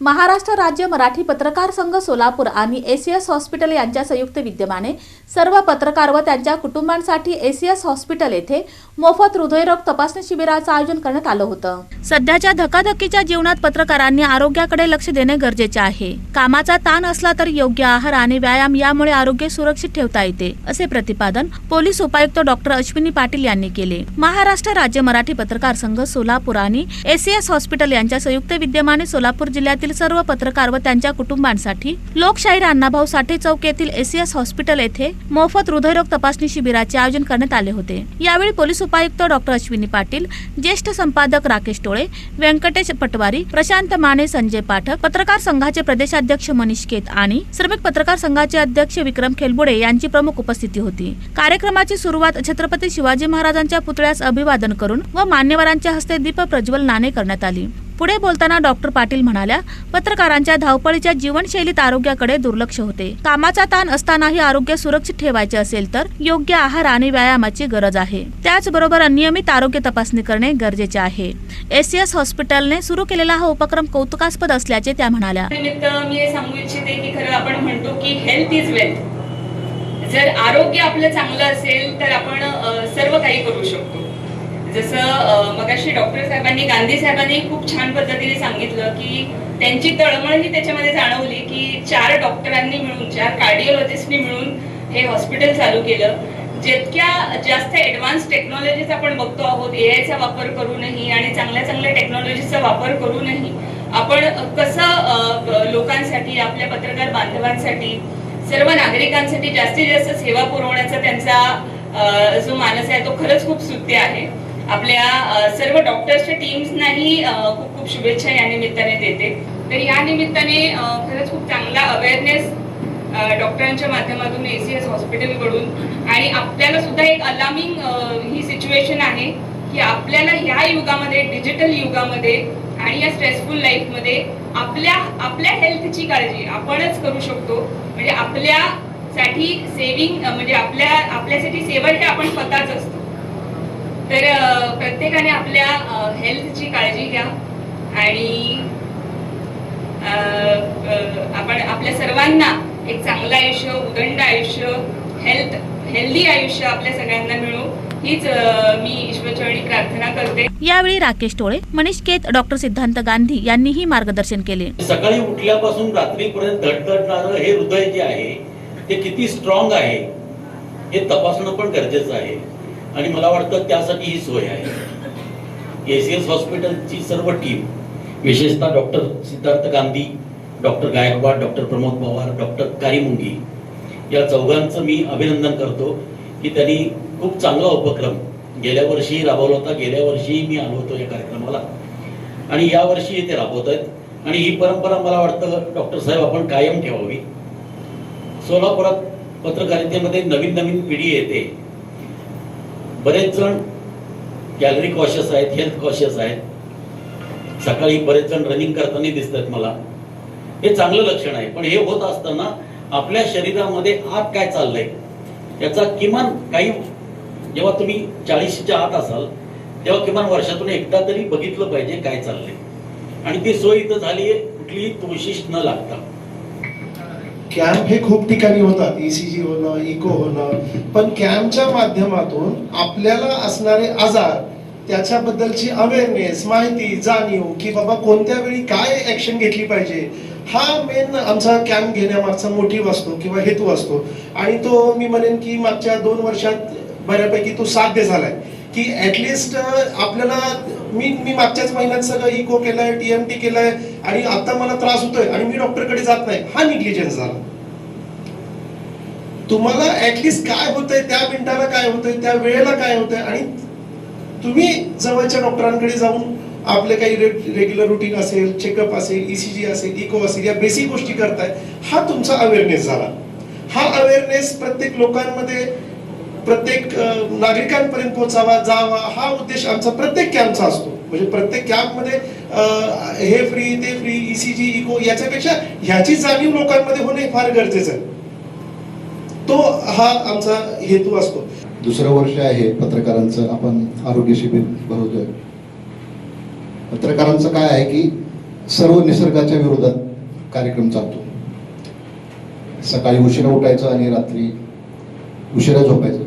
महाराष्ट्र राज्य मराठी पत्रकार संघ सोलापूर आणि एसीएस हॉस्पिटल यांच्या संयुक्त विद्यमाने सर्व पत्रकार व त्यांच्या कुटुंबांसाठी एसीएस हॉस्पिटल येथे मोफत हृदयरोग तपासणी शिबिराचं आयोजन करण्यात आलं होतं. सध्याच्या धकाधकीच्या जीवनात पत्रकारांनी आरोग्याकडे लक्ष देणे गरजेचे आहे. कामाचा ताण असला तर योग्य आहार आणि व्यायाम यामुळे आरोग्य सुरक्षित ठेवता येते असे प्रतिपादन पोलीस उपायुक्त डॉक्टर अश्विनी पाटील यांनी केले. महाराष्ट्र राज्य मराठी पत्रकार संघ सोलापूर आणि एसीएस हॉस्पिटल यांच्या संयुक्त विद्यमाने सोलापूर जिल्ह्यातील सर्व पत्रकार व त्यांच्या कुटुंबांसाठी लोकशाहीर अण्णाभाऊ साठे चौक येथील एसीएस हॉस्पिटल येथे मोफत हृदयरोग तपासणी शिबिराचे आयोजन करण्यात आले होते. यावेळी पोलीस उपायुक्त डॉक्टर अश्विनी पाटील ज्येष्ठ संपादक राकेश टोळे व्यंकटेश पटवारी प्रशांत माने संजय पाठक पत्रकार संघाचे प्रदेशाध्यक्ष मनीष केत आणि श्रमिक पत्रकार संघाचे अध्यक्ष विक्रम खेलबुडे यांची प्रमुख उपस्थिती होती. कार्यक्रमाची सुरुवात छत्रपती शिवाजी महाराजांच्या पुतळ्यास अभिवादन करून व मान्यवरांच्या हस्ते दीप प्रज्वल नाणे करण्यात आली. पुढे बोलताना डॉक्टर पाटील म्हणाल्या पत्रकारांच्या धावपळीच्या जीवनशैलीत आरोग्याकडे दुर्लक्ष होते. कामाचा ताण असतानाही आरोग्य सुरक्षित ठेवायचे असेल तर योग्य आहार आणि व्यायामाची गरज आहे. त्याचबरोबर नियमित आरोग्य तपासणी करणे गरजेचे आहे. एस एस हॉस्पिटलने सुरू केलेला हा उपक्रम कौतुकास्पद असल्याचे त्या म्हणाल्या. निमित्त मी सांगू इच्छिते की खरं आपण म्हणतो की हेल्थ इज वेल्थ जर आरोग्य आपलं चांगलं असेल तर आपण सर्व काही करू शकतो. जसं अ, मगाशी डॉक्टर साहेबांनी गांधी साहेबांनी खूप छान पद्धतीने सांगितलं की त्यांची तळमळ ही त्याच्यामध्ये जाणवली की चार डॉक्टरांनी मिळून चार कार्डिओलॉजिस्टनी मिळून हे हॉस्पिटल चालू केलं. जितक्या जास्त ऍडव्हान्स टेक्नॉलॉजीज आपण बघतो आहोत ए चा वापर करूनही आणि चांगल्या चांगल्या टेक्नॉलॉजीचा वापर करूनही आपण कसं लोकांसाठी आपल्या पत्रकार बांधवांसाठी सर्व नागरिकांसाठी जास्तीत जास्त सेवा पुरवण्याचा त्यांचा जो मानस आहे तो खरंच खूप सुत्य आहे. आपल्या सर्व डॉक्टर्सच्या टीम्सनाही खूप खूप शुभेच्छा या निमित्ताने देते. तर या निमित्ताने खरंच खूप चांगला अवेअरनेस डॉक्टरांच्या माध्यमातून एसीएस हॉस्पिटलकडून आणि आपल्याला सुद्धा एक अलार्मिंग ही सिच्युएशन आहे की आपल्याला ह्या युगामध्ये डिजिटल युगामध्ये आणि या स्ट्रेसफुल लाईफमध्ये आपल्या आपल्या हेल्थची काळजी आपणच करू शकतो. म्हणजे आपल्यासाठी सेविंग म्हणजे आपल्या आपल्यासाठी सेवर हे आपण स्वतःच असतो. तर प्रत्येकाने आपल्या हेल्थची काळजी घ्या आणि आपण आपल्या सर्वांना एक चांगलं आयुष्य उदंड आयुष्य हेल्थ हेल्दी आयुष्य आपल्या सगळ्यांना मिळू. हीच मी ईश्वरचरणी प्रार्थना करते. यावेळी राकेश टोळे मनीष केत डॉक्टर सिद्धांत गांधी यांनीही मार्गदर्शन केले. सकाळी उठल्यापासून रात्रीपर्यंत धडधडणारं हे हृदय जे आहे ते किती स्ट्रॉंग आहे हे तपासणं पण गरजेचं आहे. आणि मला वाटतं त्यासाठी ही सोय आहे. एसीएस हॉस्पिटलची सर्व टीम विशेषतः doctor Siddharth Gandhi doctor Gaikwad doctor Pramod Pawar doctor Karimungi या चौघांचं मी अभिनंदन करतो की त्यांनी खूप चांगला उपक्रम गेल्या वर्षी राबवला होता. गेल्या वर्षीही मी आलो होतो या कार्यक्रमाला. आणि यावर्षी ते राबवत आहेत. आणि ही परंपरा मला वाटतं डॉक्टर साहेब आपण कायम ठेवावी. सोलापुरात पत्रकारितेमध्ये नवीन नवीन पिढी येते. बरेच जण गॅलरी कॉशियस आहेत हेल्थ कॉशियस आहेत. सकाळी बरेच जण रनिंग करताना दिसतात मला. हे चांगलं लक्षण आहे. पण हे होत असताना आपल्या शरीरामध्ये आत काय चाललंय? याचा किमान काही जेव्हा तुम्ही चाळीसच्या आत असाल तेव्हा किमान वर्षातून एकदा तरी बघितलं पाहिजे काय चाललंय. आणि ती सोय इथं झाली आहे कुठलीही तुळशीश न लागता. कॅम्प हे खूप ठिकाणी होतात ईसीजी होणं इको होणं. पण कॅम्पच्या माध्यमातून आपल्याला असणारे आजार त्याच्याबद्दलची अवेअरनेस माहिती जाणीव की बाबा कोणत्या वेळी काय ऍक्शन घेतली पाहिजे हा मेन आमचा कॅम्प घेण्यामागचा मोटिव्ह असतो किंवा हेतू असतो. आणि तो मी म्हणेन की मागच्या दोन वर्षात बऱ्यापैकी तो साध्य झालाय. की ऍटलिस्ट uh, आपल्याला मी मी मागच्याच महिन्यात सगळं इको केलंय टीएमटी केलंय आणि आता मला त्रास होतोय आणि मी डॉक्टरकडे जात नाही. हा निग्लिजन्स झाला. तुम्हाला ऍटलिस्ट काय होतंय त्या मिनिटाला काय होतंय त्या वेळेला काय होतंय आणि तुम्ही जवळच्या डॉक्टरांकडे जाऊन आपले काही रेग्युलर रुटीन असेल चेकअप असेल ईसीजी असेल इको असेल या बेसिक गोष्टी करताय हा तुमचा अवेअरनेस झाला. हा अवेअरनेस प्रत्येक लोकांमध्ये प्रत्येक नागरिकांपर्यंत पोहोचावा जावा हा उद्देश आमचा प्रत्येक कॅम्पचा असतो. म्हणजे प्रत्येक कॅम्पमध्ये हे फ्री ते फ्री ईसीजी इको याच्यापेक्षा ह्याची जाणीव लोकांमध्ये होणे फार गरजेचं आहे. तो हा आमचा हेतू असतो. दुसरं वर्ष आहे पत्रकारांचं आपण आरोग्य शिबिर भरवतोय. पत्रकारांचं काय आहे की सर्व निसर्गाच्या विरोधात कार्यक्रम चालतो. सकाळी उशिरा उठायचं आणि रात्री उशिरा झोपायचं.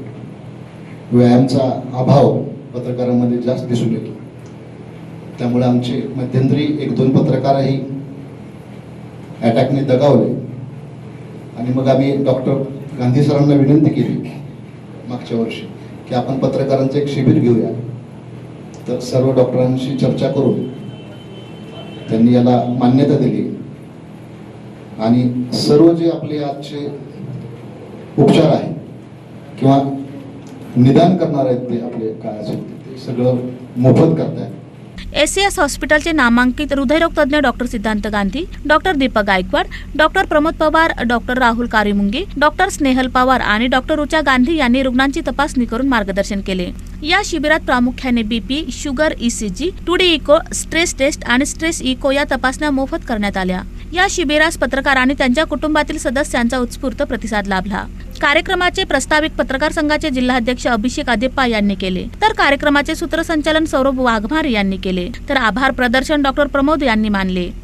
व्यायामचा अभाव पत्रकारांमध्ये जास्त दिसून येतो. त्यामुळे आमचे मध्यंतरी एक दोन पत्रकारही अटॅकने दगावले. आणि मग आम्ही डॉक्टर गांधी सरांना विनंती केली मागच्या वर्षी की आपण पत्रकारांचं एक शिबिर घेऊया. तर सर्व डॉक्टरांशी चर्चा करून त्यांनी याला मान्यता दिली. आणि सर्व जे आपले आजचे उपचार आहेत किंवा निदान करणार आहेत ते आपले काय असेल ते. सगळं मोफत करतायत. एसीएस हॉस्पिटलचे नामांकित हृदयरोग तज्ज्ञ doctor Siddhant Gandhi doctor Deepak Gaikwad doctor Pramod Pawar doctor Rahul Karimunge doctor Snehal Pawar आणि डॉक्टर रुचा गांधी यांनी रुग्णांची तपासणी करून मार्गदर्शन केले. या शिबिरात प्रामुख्याने BP sugar ECG two D echo stress test आणि स्ट्रेस इको या तपासण्या मोफत करण्यात आल्या. या शिबिरास पत्रकार आणि त्यांच्या कुटुंबातील सदस्यांचा उत्स्फूर्त प्रतिसाद लाभला. कार्यक्रमाचे प्रस्ताविक पत्रकार संघाचे जिल्हाध्यक्ष अभिषेक आदेप्पा यांनी केले. तर कार्यक्रमाचे सूत्रसंचालन सौरभ वाघमारे यांनी केले. तर आभार प्रदर्शन डॉक्टर प्रमोद यांनी मानले.